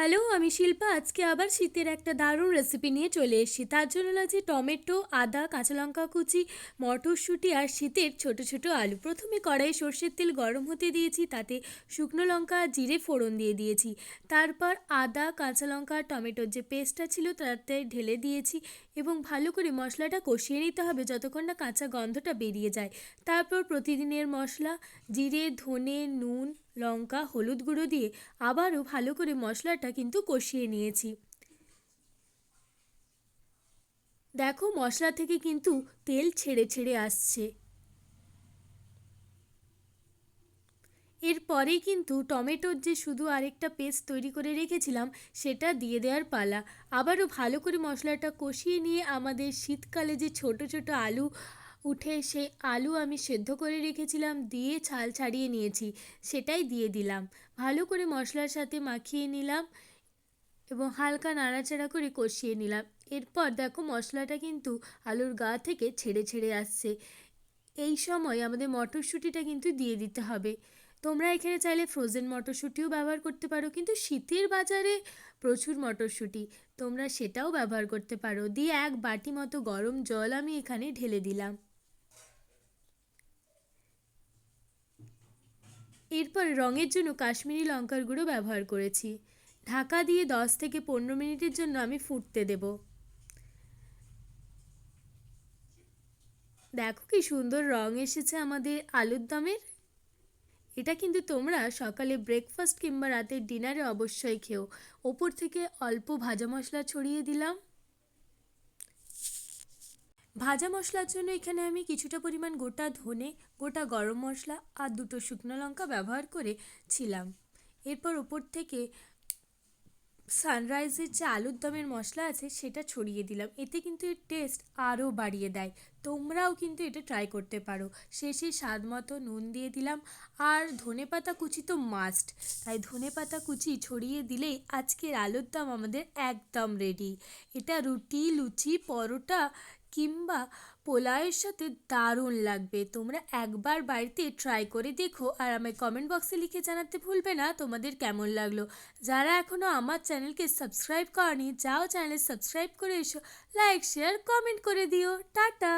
Hello, আমি শিল্পা। আজকে আবার শীতের একটা দারুণ রেসিপি নিয়ে চলে এসেছি। তার জন্য লাগছে টমেটো, আদা, কাঁচা লঙ্কা কুচি, মটরশুঁটি আর শীতের ছোট ছোট আলু। প্রথমে কড়াই সর্ষের তেল গরম হতে দিয়েছি, তাতে শুকনো লঙ্কা জিরে ফোড়ন দিয়ে দিয়েছি। তারপর আদা, কাঁচা লঙ্কা টমেটোর যে পেস্টটা ছিল তাতে ঢেলে দিয়েছি এবং ভালো করে মশলাটা কষিয়ে নিতে হবে যতক্ষণ না কাঁচা গন্ধটা বেরিয়ে যায়। তারপর প্রতিদিনের মশলা, জিরে, ধনে, নুন লঙ্কা, হলুদ গুঁড়ো দিয়ে আবারও ভালো করে মশলাটা কিন্তু কষিয়ে নিয়েছি। দেখো মশলা থেকে কিন্তু তেল ছেড়ে ছেড়ে আসছে। এরপরেই কিন্তু টমেটোর যে শুধু আরেকটা পেস্ট তৈরি করে রেখেছিলাম, সেটা দিয়ে দেওয়ার পালা। আবারও ভালো করে মশলাটা কষিয়ে নিয়ে আমাদের শীতকালে যে ছোট ছোট আলু উঠে সেই আলু আমি সেদ্ধ করে রেখেছিলাম, দিয়ে ছাল ছাড়িয়ে নিয়েছি, সেটাই দিয়ে দিলাম। ভালো করে মশলার সাথে মাখিয়ে নিলাম এবং হালকা নাড়াচাড়া করে কষিয়ে নিলাম। এরপর দেখো মশলাটা কিন্তু আলুর গা থেকে ছেড়ে ছেড়ে আসছে। এই সময় আমাদের মটরশুঁটিটা কিন্তু দিয়ে দিতে হবে। তোমরা এখানে চাইলে ফ্রোজেন মটরশুঁটিও ব্যবহার করতে পারো, কিন্তু শীতের বাজারে প্রচুর মটরশুঁটি, তোমরা সেটাও ব্যবহার করতে পারো। দিয়ে এক বাটি মতো গরম জল আমি এখানে ঢেলে দিলাম। এরপর রঙের জন্য কাশ্মীরি লঙ্কার গুঁড়ো ব্যবহার করেছি। ঢাকা দিয়ে দশ থেকে পনেরো মিনিটের জন্য আমি ফুটতে দেব। দেখো কি সুন্দর রং এসেছে আমাদের আলুর দমের। এটা কিন্তু তোমরা সকালে ব্রেকফাস্ট কিংবা রাতের ডিনারে অবশ্যই খেও। ওপর থেকে অল্প ভাজা মশলা ছড়িয়ে দিলাম। ভাজা মশলার জন্য এখানে আমি কিছুটা পরিমাণ গোটা ধনে, গোটা গরম মশলা আর দুটো শুকনো লঙ্কা ব্যবহার করেছিলাম। এরপর ওপর থেকে সানরাইজের যে আলুর দমের মশলা আছে সেটা ছড়িয়ে দিলাম। এতে কিন্তু এর টেস্ট আরও বাড়িয়ে দেয়। তোমরাও কিন্তু এটা ট্রাই করতে পারো। শেষে স্বাদ মতো নুন দিয়ে দিলাম আর ধনে পাতা কুচি তো মাস্ট তাই ধনে পাতা কুচি ছড়িয়ে দিলেই আজকের আলুর দম আমাদের একদম রেডি এটা রুটি, লুচি, পরোটা কিংবা পোলাওয়ের সাথে দারুণ লাগবে। তোমরা একবার বাড়িতে ট্রাই করে দেখো আর আমায় কমেন্ট বক্সে লিখে জানাতে ভুলবে না তোমাদের কেমন লাগল। যারা এখনও আমার চ্যানেলকে সাবস্ক্রাইব করনি, যাও চ্যানেলে সাবস্ক্রাইব করে এসো লাইক শেয়ার কমেন্ট করে দিও। টাটা!